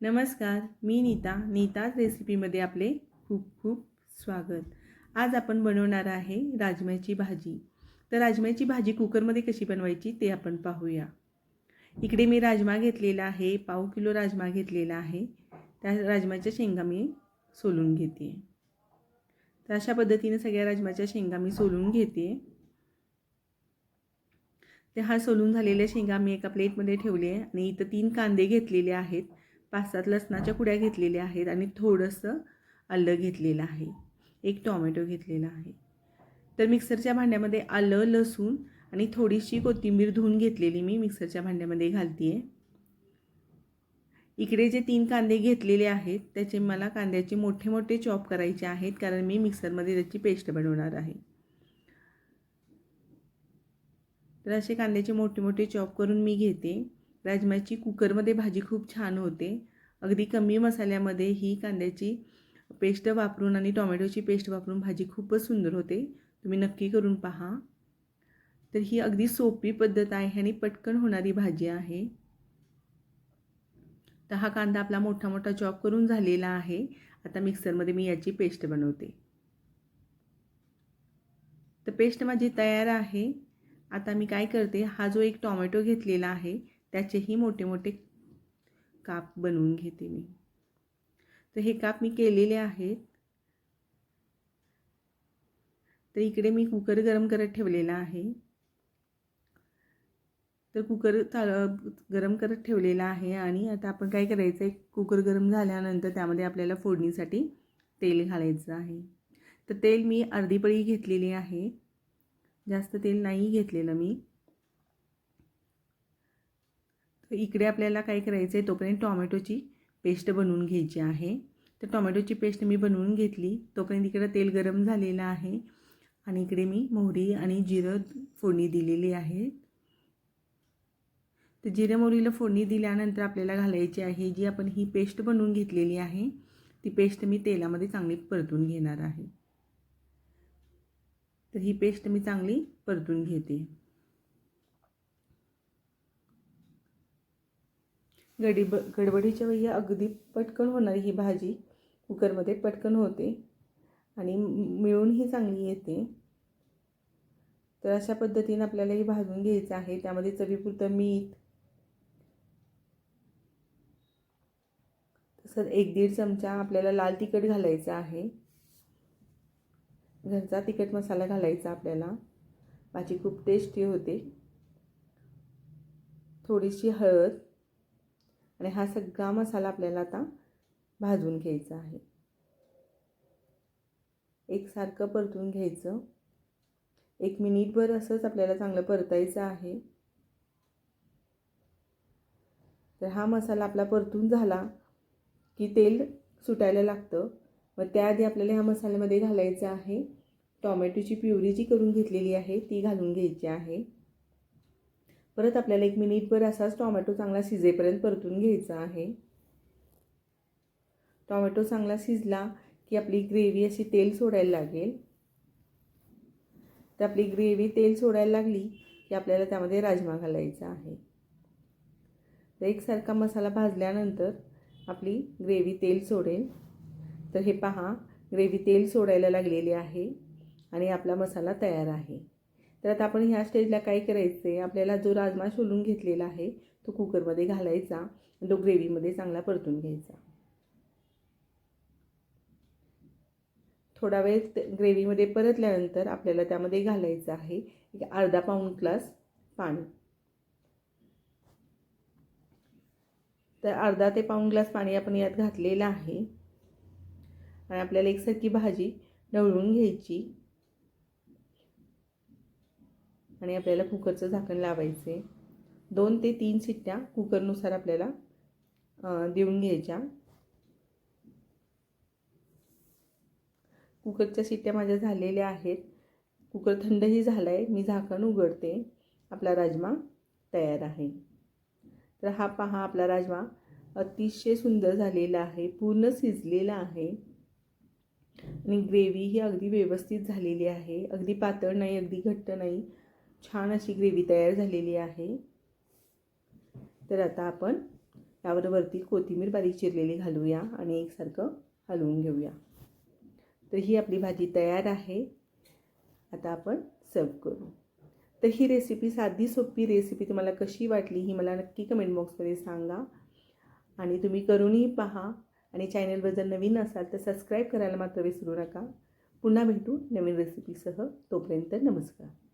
नमस्कार मी नीता. नीताज रेसिपीमध्ये आपले खूप खूप स्वागत. आज आपण बनवणार आहे राजम्याची भाजी. तर राजम्याची भाजी कुकरमध्ये कशी बनवायची ते आपण पाहूया. इकडे मी राजमा घेतलेला आहे पाव किलो राजमा घेतलेला आहे. त्या राजमाच्या शेंगा मी सोलून घेते. तर अशा पद्धतीने सगळ्या राजमाच्या शेंगा मी सोलून घेते. ते हा सोलून झालेल्या शेंगा मी एका प्लेटमध्ये ठेवले आणि इथं तीन कांदे घेतलेले आहेत. पाच सात लसणाच्या कुड्या घेतलेल्या आहेत आणि थोडंसं आलं घेतलेलं आहे. एक टॉमॅटो घेतलेला आहे. तर मिक्सरच्या भांड्यामध्ये आलं लसूण आणि थोडीशी कोथिंबीर धुवून घेतलेली मी मिक्सरच्या भांड्यामध्ये घालते आहे इकडे जे तीन कांदे घेतलेले आहेत त्याचे मला कांद्याचे मोठे मोठे चॉप करायचे आहेत कारण मी मिक्सरमध्ये त्याची पेस्ट बनवणार आहे. तर असे कांद्याचे मोठे मोठे चॉप करून मी घेते. राजम्याची कुकरमध्ये भाजी खूप छान होते. अगदी कमी मसाल्यामध्ये ही कांद्याची पेस्ट वापरून आणि टोमॅटोची पेस्ट वापरून भाजी खूपच सुंदर होते. तुम्ही नक्की करून पहा. तर ही अगदी सोपी पद्धत आहे आणि पटकन होणारी भाजी आहे. तर हा कांदा आपला मोठा मोठा चॉप करून झालेला आहे. आता मिक्सरमध्ये मी याची पेस्ट बनवते. तर पेस्ट माझी तयार आहे. आता मी काय करते हा जो एक टॉमॅटो घेतलेला आहे त्याचेही मोठे मोठे काप बनवून घेते मी. तर हे काप मी केलेले आहेत. तर इकडे मी कुकर गरम करत ठेवलेला आहे. तर कुकर चाल गरम करत ठेवलेला आहे आणि आता आपण काय करायचं आहे कुकर गरम झाल्यानंतर त्यामध्ये आपल्याला फोडणीसाठी तेल घालायचं आहे. तर तेल मी अर्धी पळी घेतलेली आहे. जास्त तेल नाही घेतलेलं मी. तर इकडे आपल्याला काय करायचं आहे? तोपर्यंत टॉमॅटोची पेस्ट बनवून घ्यायची आहे. तर टॉमॅटोची पेस्ट मी बनवून घेतली. तोपर्यंत इकडं तेल गरम झालेलं आहे. आणि इकडे मी मोहरी आणि जिरं फोडणी दिलेली आहे. तर जिरं मोहरीला फोडणी दिल्यानंतर आपल्याला घालायची आहे जी आपण ही पेस्ट बनवून घेतलेली आहे. ती पेस्ट मी तेलामध्ये चांगली परतून घेणार आहे. तर ही पेस्ट मी चांगली परतून घेते. गडीब गडबडीच्या वेळी अगदी पटकन होणारी ही भाजी. कुकरमध्ये पटकन होते. आणि मिळूनही चांगली येते. तर अशा पद्धतीने आपल्याला ही भाजून घ्यायचं आहे. त्यामध्ये चवीपुरतं मीठ तसंच एक दीड चमचा आपल्याला लाल तिखट घालायचं आहे. घरचा तिखट मसाला घालायचा आपल्याला. भाजी खूप टेस्टी होते. थोडीशी हळद आणि हा सगळा मसाला आपल्याला आता भाजून घ्यायचा आहे. एकसारखं परतून घ्यायचं. एक मिनिटभर असंच आपल्याला चांगलं परतायचं आहे. तर हा मसाला आपला परतून झाला की तेल सुटायला लागतं. मग त्याआधी आपल्याला ह्या मसाल्यामध्ये घालायचं आहे. टॉमॅटोची प्युरी जी करून घेतलेली आहे ती घालून घ्यायची आहे. परत आपल्याला एक मिनिटभर असाच टॉमॅटो चांगला शिजेपर्यंत परतून घ्यायचा आहे. टॉमॅटो चांगला शिजला की आपली ग्रेव्ही अशी तेल सोडायला लागेल. तर आपली ग्रेव्ही तेल सोडायला लागली की आपल्याला त्यामध्ये राजमा घालायचा आहे. तर एकसारखा मसाला भाजल्यानंतर आपली ग्रेव्ही तेल सोडेल. तर हे पहा ग्रेव्ही तेल सोडायला लागलेली आहे आणि आपला मसाला तयार आहे. तर आता आपण ह्या स्टेजला काय करायचं आहे आपल्याला जो राजमा सोलून घेतलेला आहे तो कुकरमध्ये घालायचा. तो ग्रेव्हीमध्ये चांगला परतून घ्यायचा. थोडा वेळ ग्रेव्हीमध्ये परतल्यानंतर आपल्याला त्यामध्ये घालायचं आहे एक अर्धा पाऊण ग्लास पाणी. तर अर्धा ते पाऊण ग्लास पाणी आपण यात घातलेलं आहे. आणि आपल्याला एकसारखी भाजी ढवळून घ्यायची. आणि आपल्याला कुकरचं झाकण लावायचं. आहे दोन ते तीन शिट्ट्या कुकरनुसार आपल्याला देऊन घ्यायच्या. कुकरच्या शिट्ट्या माझ्या झालेल्या आहेत. कुकर थंडही झाला आहे मी झाकण उघडते. आपला राजमा तयार आहे. तर हा पहा आपला राजमा अतिशय सुंदर झालेला आहे. पूर्ण शिजलेला आहे. आणि ग्रेव्ही ही अगदी व्यवस्थित झालेली आहे. अगदी पातळ नाही अगदी घट्ट नाही. छान अशी ग्रेव्ही तयार झालेली आहे. तर आता आपण यावर वरती कोथिंबीर बारीक चिरलेली घालूया आणि एकसारखं हलवून घेऊया. तर ही आपली भाजी तयार आहे. आता आपण सर्व करू. तर ही रेसिपी साधी सोपी रेसिपी तुम्हाला कशी वाटली ही मला नक्की कमेंट बॉक्समध्ये सांगा. आणि तुम्ही करूनही पहा. आणि चॅनलवर जर नवीन असाल तर सबस्क्राईब करायला मात्र विसरू नका. पुन्हा भेटू नवीन रेसिपीसह तोपर्यंत नमस्कार.